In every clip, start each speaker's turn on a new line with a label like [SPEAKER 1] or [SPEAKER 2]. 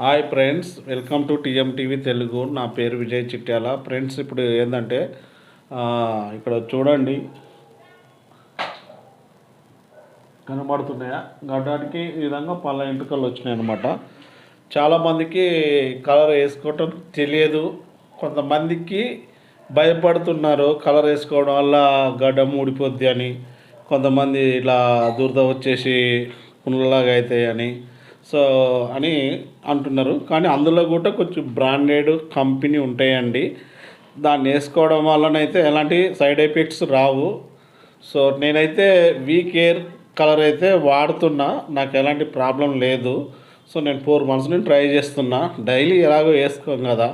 [SPEAKER 1] Hi friends welcome to TM TV Telugu. నా పేరు Vijay Chityal. Friends ఇప్పుడు ఏంటంటే ఇక్కడ చూడండి. కనబడుతున్నాయా? గడ్డానికి ఈ విధంగా పళ్ళ ఎంటుకలు వచ్చినాయి అనమాట చాలామందికి కలర్ వేసుకోవటం తెలియదు. కొంతమందికి భయపడుతున్నారు కలర్ వేసుకోవడం వల్ల గడ్డ ఊడిపోద్ది అని. కొంతమంది ఇలా దురద వచ్చేసి పుల్లలాగా అవుతాయి అని. సో అని అంటున్నారు. కానీ అందులో కూడా కొంచెం బ్రాండెడ్ కంపెనీ ఉంటాయండి. దాన్ని వేసుకోవడం వల్లనైతే ఎలాంటి సైడ్ ఎఫెక్ట్స్ రావు. సో నేనైతే వీ కేర్ కలర్ అయితే వాడుతున్నా. నాకు ఎలాంటి ప్రాబ్లం లేదు. సో నేను ఫోర్ మంత్స్ నుంచి ట్రై చేస్తున్నా. డైలీ ఎలాగో వేసుకోం కదా.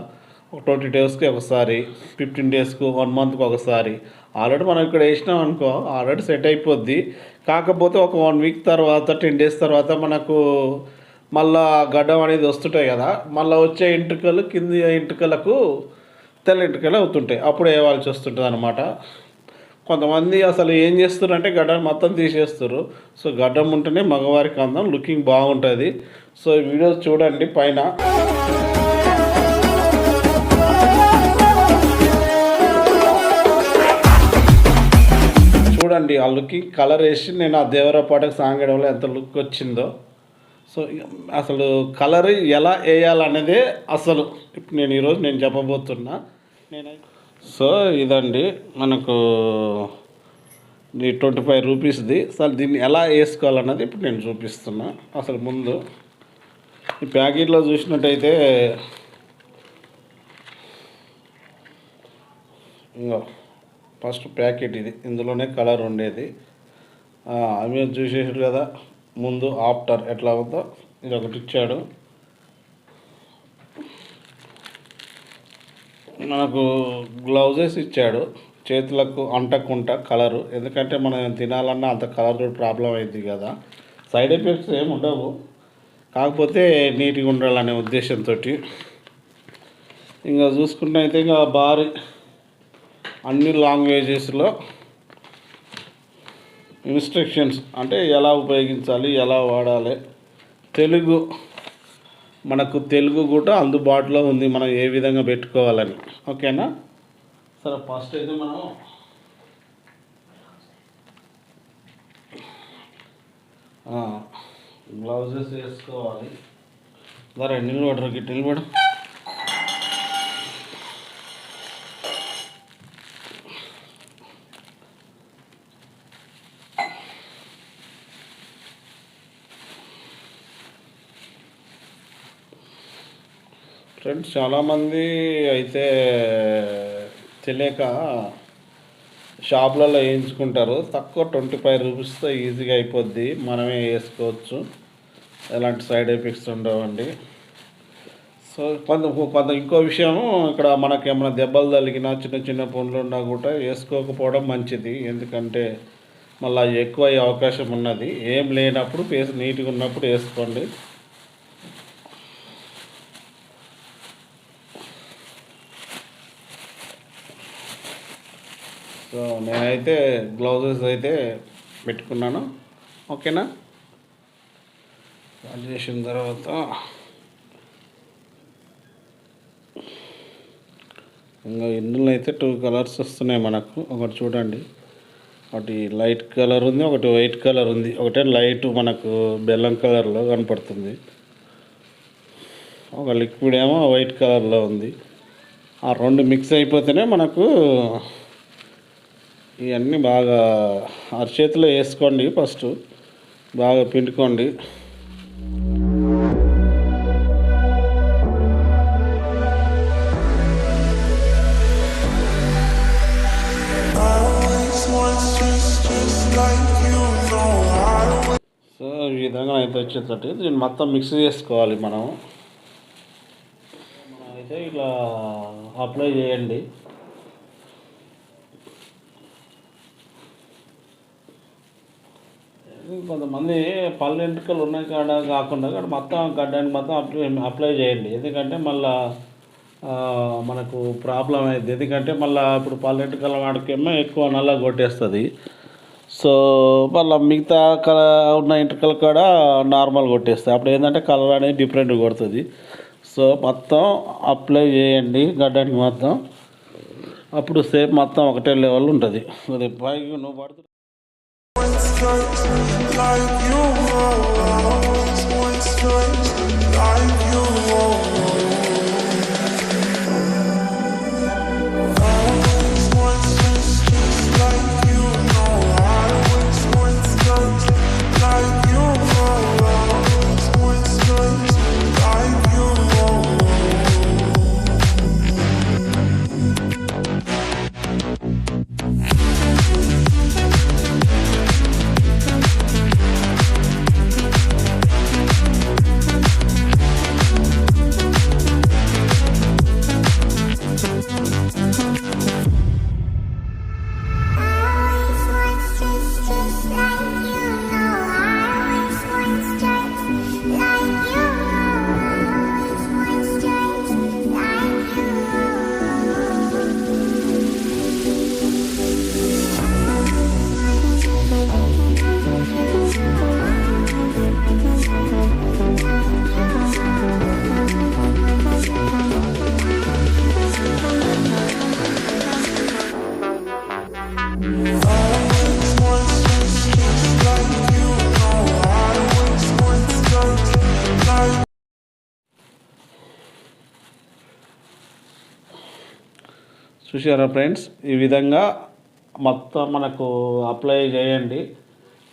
[SPEAKER 1] ఒక ట్వంటీ డేస్కి ఒకసారి ఫిఫ్టీన్ డేస్కు వన్ మంత్కి ఒకసారి. ఆల్రెడీ మనం ఇక్కడ వేసినాం అనుకో ఆల్రెడీ సెట్ అయిపోద్ది. కాకపోతే ఒక వన్ వీక్ తర్వాత టెన్ డేస్ తర్వాత మనకు మళ్ళా గడ్డం అనేది వస్తుంటాయి కదా మళ్ళీ వచ్చే ఎంట్రుకలు కింది ఎంట్రుకలకు తెల్ల ఎంట్రుకలు అవుతుంటాయి. అప్పుడు వేయవలసి వస్తుంటుంది అనమాట కొంతమంది అసలు ఏం చేస్తారంటే గడ్డం మొత్తం తీసేస్తారు సో గడ్డం ఉంటేనే మగవారికి అందం లుకింగ్ బాగుంటుంది. సో ఈ వీడియో చూడండి పైన. చూడండి ఆ లుకింగ్ కలర్ వేసి నేను ఆ దేవరపాటకు సాంగ్ వేయడంలో ఎంత లుక్ వచ్చిందో. సో ఇక అసలు కలర్ ఎలా వేయాలనేదే అసలు. ఇప్పుడు నేను ఈరోజు నేను చెప్పబోతున్నా. నేను సో ఇదండి మనకు ఈ ట్వంటీ ఫైవ్ రూపీస్ది. అసలు దీన్ని ఎలా వేసుకోవాలన్నది ఇప్పుడు నేను చూపిస్తున్నా. అసలు ముందు ఈ ప్యాకెట్లో చూసినట్టయితే ఇంకో ఫస్ట్ ప్యాకెట్ ఇది. ఇందులోనే కలర్ ఉండేది. అవి చూసేసారు కదా? ముందు ఆఫ్టర్ ఎట్లా ఉందో ఇది ఒకటి ఇచ్చాడు. మనకు గ్లౌజెస్ ఇచ్చాడు. చేతులకు అంటకుంట కలరు. ఎందుకంటే మనం తినాలన్నా అంత కలర్ ప్రాబ్లం అయింది కదా. సైడ్ ఎఫెక్ట్స్ ఏమి ఉండవు. కాకపోతే నీట్గా ఉండాలనే ఉద్దేశంతో ఇంకా చూసుకుంటే అయితే ఇంకా భారీ అన్ని లాంగ్వేజెస్లో ఇన్స్ట్రక్షన్స్ అంటే ఎలా ఉపయోగించాలి ఎలా వాడాలి. తెలుగు మనకు తెలుగు కూడా అందుబాటులో ఉంది మనం ఏ విధంగా పెట్టుకోవాలని. ఓకేనా? సరే ఫస్ట్ అయితే మనం గ్లౌజెస్ వేసుకోవాలి. సరే నిలబడరు గిట్ నిలబడు. ఫ్రెండ్స్ చాలామంది అయితే తెలియక షాపులలో వేయించుకుంటారు. తక్కువ ట్వంటీ ఫైవ్ రూపీస్తో ఈజీగా అయిపోద్ది. మనమే వేసుకోవచ్చు. ఎలాంటి సైడ్ ఎఫెక్ట్స్ ఉండవండి. సో కొంత కొంత ఇంకో విషయం ఇక్కడ మనకి ఏమైనా దెబ్బలు తగిలినా చిన్న చిన్న పనులు ఉన్నా కూడా వేసుకోకపోవడం మంచిది. ఎందుకంటే మళ్ళీ ఎక్కువ అయ్యే అవకాశం ఉన్నది. ఏం లేనప్పుడు పేస్ నీట్గా ఉన్నప్పుడు వేసుకోండి. సో నేనైతే గ్లౌజెస్ అయితే పెట్టుకున్నాను. ఓకేనా? అది చేసిన తర్వాత ఇంకా ఇందులో అయితే టూ కలర్స్ వస్తున్నాయి మనకు. ఒకటి చూడండి. ఒకటి లైట్ కలర్ ఉంది ఒకటి వైట్ కలర్ ఉంది. ఒకటే లైట్ మనకు బెల్లం కలర్లో కనపడుతుంది. ఒక లిక్విడ్ ఏమో వైట్ కలర్లో ఉంది. ఆ రెండు మిక్స్ అయిపోతేనే మనకు ఇవన్నీ బాగా అరచేతిలో వేసుకోండి ఫస్ట్. బాగా పిండుకోండి. సో ఈ విధంగా అయితే వచ్చేటట్టు దీన్ని మొత్తం మిక్స్ చేసుకోవాలి మనం మనం అయితే ఇట్లా అప్లై చేయండి. కొంతమంది పళ్ళు ఎంట్రుకలు ఉన్నాయి కాడ కాకుండా కాడ మొత్తం గడ్డానికి మొత్తం అప్లై అప్లై చేయండి. ఎందుకంటే మళ్ళా మనకు ప్రాబ్లం అయింది ఎందుకంటే మళ్ళీ ఇప్పుడు పళ్ళు ఎంట్రుకల వాడికేమో ఎక్కువ నల్ల కొట్టేస్తుంది. సో మళ్ళీ మిగతా కల ఉన్న ఇంటికలు కూడా నార్మల్ కొట్టేస్తాయి అప్పుడు ఏంటంటే కలర్ అనేది డిఫరెంట్ కొడుతుంది. సో మొత్తం అప్లై చేయండి గడ్డానికి మొత్తం. అప్పుడు సేఫ్ మొత్తం ఒకటే లెవెల్ ఉంటుంది. అది పైకి నువ్వు పడుతు
[SPEAKER 2] like
[SPEAKER 1] చూసారా ఫ్రెండ్స్? ఈ విధంగా మొత్తం మనకు అప్లై చేయండి.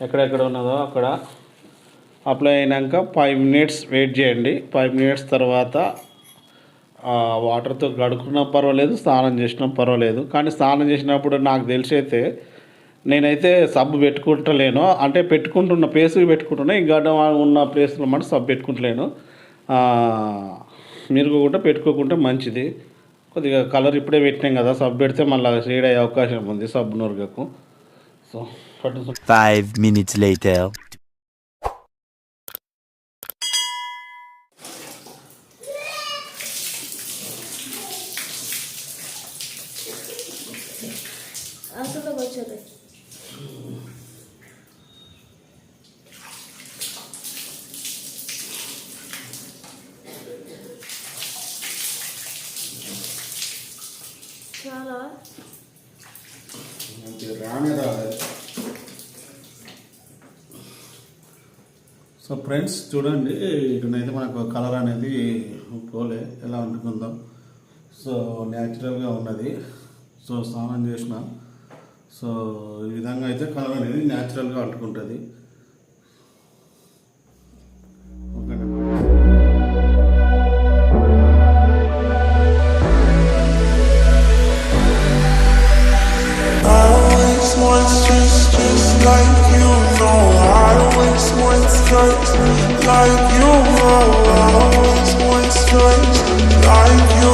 [SPEAKER 1] ఎక్కడెక్కడ ఉన్నదో అక్కడ అప్లై అయినాక ఫైవ్ మినిట్స్ వెయిట్ చేయండి. ఫైవ్ మినిట్స్ తర్వాత వాటర్తో గడుకున్నా పర్వాలేదు స్నానం చేసినా పర్వాలేదు. కానీ స్నానం చేసినప్పుడు నాకు తెలిసి అయితే నేనైతే సబ్బు పెట్టుకుంటలేను. అంటే పెట్టుకుంటున్న ప్లేస్కి పెట్టుకుంటున్నా. ఈ గడ్డ ఉన్న ప్లేస్లో మాట సబ్బు పెట్టుకుంటలేను. మీరు కూడా పెట్టుకోకుంటే మంచిది. కొద్దిగా కలర్ ఇప్పుడే పెట్టినాం కదా సబ్ పెడితే మళ్ళీ షేడ్ అయ్యే అవకాశం ఉంది సబ్ నురగకు. సో
[SPEAKER 3] ఫైవ్
[SPEAKER 4] మినిట్స్ లేటర్ అసలు
[SPEAKER 1] రానే రాలేదు సో ఫ్రెండ్స్ చూడండి ఇక్కడైతే మనకు కలర్ అనేది పోలే. ఎలా అంటుకుందాం సో న్యాచురల్గా ఉన్నది. సో స్నానం చేసిన. సో ఈ విధంగా అయితే కలర్ అనేది న్యాచురల్గా అంటుకుంటుంది.
[SPEAKER 2] Like you know I always want stripes. Like you know I always want stripes. Like you